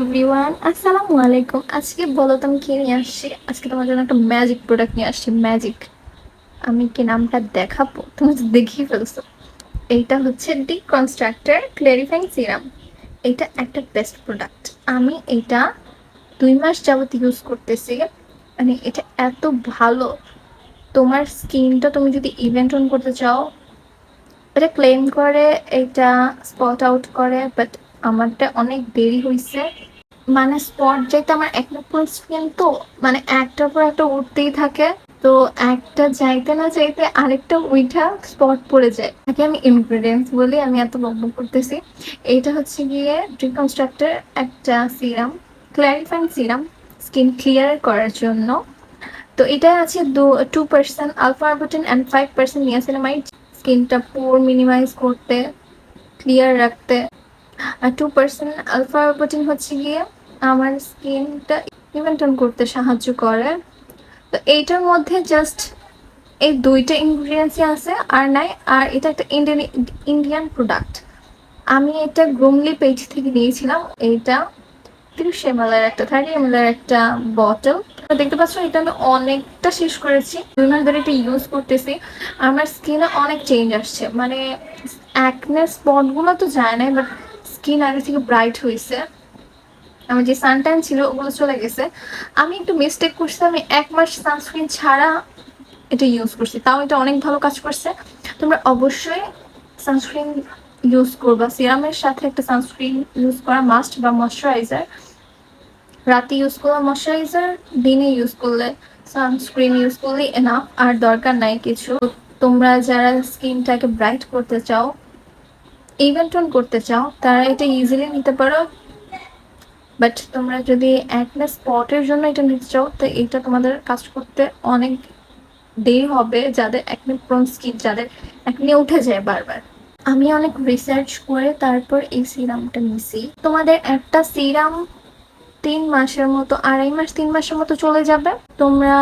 Everyone আসসালামু আলাইকুম আজকে বলো তো আমি কি নিয়ে আসছি? আজকে তোমার জন্য একটা ম্যাজিক প্রোডাক্ট নিয়ে আসছি ম্যাজিক আমি কি নামটা দেখাবো? তুমি তো দেখেই ফেলছো। এইটা হচ্ছে ডিকনস্ট্রাক্টর ক্লিয়ারিফাইং সিরাম এটা একটা বেস্ট প্রোডাক্ট আমি এটা দুই মাস যাবত ইউজ করতেছি। মানে এটা এত ভালো। তোমার স্কিনটা তুমি যদি ইভেন্ট অন করতে চাও, এটা ক্লেম করে, এটা স্পট আউট করে বাট আমারটা অনেক দেরি হয়েছে মানে স্পট যেতে আমার একটা পুরো স্কিন তো মানে একটার পর একটা উঠতেই থাকে। তো একটা যাইতে না যাইতে আরেকটা উইঠা স্পট পড়ে যায়। তাকে আমি ইনগ্রেডিয়েন্টস বলি, আমি এত বকবক করতেছি। এইটা হচ্ছে গিয়ে রিকনস্ট্রাক্টর একটা serum clarifying serum skin clear করার জন্য। তো এটা আছে two percent alpha and five percent niacinamide স্কিনটা পোর মিনিমাইজ করতে ক্লিয়ার রাখতে। টু পার্সেন্ট আলফা আরবুটিন হচ্ছে গিয়ে আমার স্কিনটা ইভেন্টন করতে সাহায্য করে। তো এইটার মধ্যে জাস্ট এই দুইটা ইনগ্রিডিয়েন্টসই আছে, আর নাই, আর এটা একটা ইন্ডিয়ান ইন্ডিয়ান প্রোডাক্ট আমি এটা গ্রুমলি পেজ থেকে নিয়েছিলাম, এইটা তিরিশ এমএলের একটা থার্টি এমএলের একটা বটল দেখতে পাচ্ছ, এটা আমি অনেকটা শেষ করেছি দুই মাস ধরে এটা ইউজ করতেছি। আমার স্কিনে অনেক চেঞ্জ আসছে মানে অ্যাকনে স্পটগুলো তো যায় নাই বাট স্কিন আগে থেকে ব্রাইট হয়েছে আমার যে সানটাইন ছিল, ওগুলো চলে গেছে। আমি একটু মিস্টেক করছি, আমি এক মাস সানস্ক্রিন ছাড়া এটা ইউজ করছি। তাও এটা অনেক ভালো কাজ করছে। তোমরা অবশ্যই সানস্ক্রিন ইউজ করবা। সিরামের সাথে একটা সানস্ক্রিন ইউজ করা মাস্ট বা ময়শ্চারাইজার রাতে ইউজ করলে ময়শ্চারাইজার দিনে ইউজ করলে সানস্ক্রিন ইউজ করলে এনাফ আর দরকার নাই কিছু। তোমরা যারা স্কিনটাকে ব্রাইট করতে চাও ইভেন্টন করতে চাও, তারা এটা ইজিলি নিতে পারো। বাট তোমরা যদি একটা স্পটের জন্য এটা নিতে চাও, তো এটা তোমাদের কাজ করতে অনেক দেরি হবে, যাদের একনে প্রন স্কিন যাদের একনে উঠে যায় বারবার। আমি অনেক রিসার্চ করে তারপর এই সিরামটা নিছি। তোমাদের একটা সিরাম তিন মাসের মতো, আড়াই মাস, তিন মাসের মতো চলে যাবে। তোমরা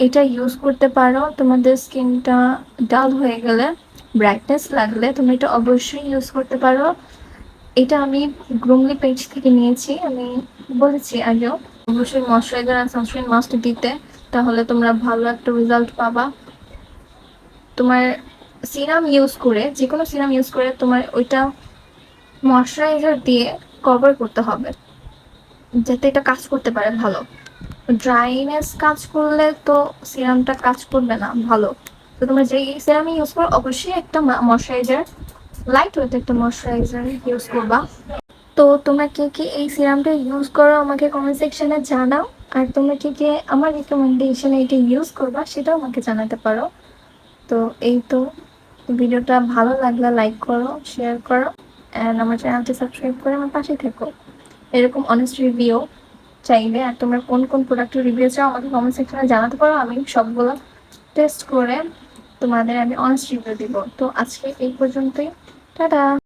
এটা ইউজ করতে পারো। তোমাদের স্কিনটা ডাল হয়ে গেলে ব্রাইটনেস লাগলে তুমি এটা অবশ্যই ইউজ করতে পারো। এটা আমি গ্রুমলি পেজ থেকে নিয়েছি। আমি বলেছি আগেও অবশ্যই ময়শ্চারাইজার আর সানস্ক্রিন মাস্ট দিতে, তাহলে তোমরা ভালো একটা রেজাল্ট পাবা। তোমার সিরাম ইউজ করে যে কোনো সিরাম ইউজ করে তোমার ওইটা ময়শ্চারাইজার দিয়ে কভার করতে হবে, যাতে এটা কাজ করতে পারে ভালো। ড্রাইনেস কাজ করলে তো সিরামটা কাজ করবে না, ভালো। তো তোমরা যে সিরাম ইউজ করো অবশ্যই একটা ময়শ্চারাইজার লাইট ওয়েট একটা ময়শ্চারাইজার ইউজ করবা। তো তোমরা কে কে এই সিরামটা ইউজ করো আমাকে কমেন্ট সেকশনে জানাও। আর তোমরা কে কে আমার রিকমেন্ডেশনে এটা ইউজ করবা সেটাও আমাকে জানাতে পারো। তো এই তো ভিডিওটা ভালো লাগলে লাইক করো শেয়ার করো অ্যান্ড আমার চ্যানেলটি সাবস্ক্রাইব করে আমার পাশে থেকো। এরকম অনেস্ট রিভিউ চাইলে। আর তোমরা কোন কোন প্রোডাক্টের রিভিউ চাও আমাকে কমেন্ট সেকশনে জানাতে পারো, আমি সবগুলো টেস্ট করে তোমাদের আমি অনেস্ট রিভিউ দিব। তো আজকে এই পর্যন্তই। টাটা!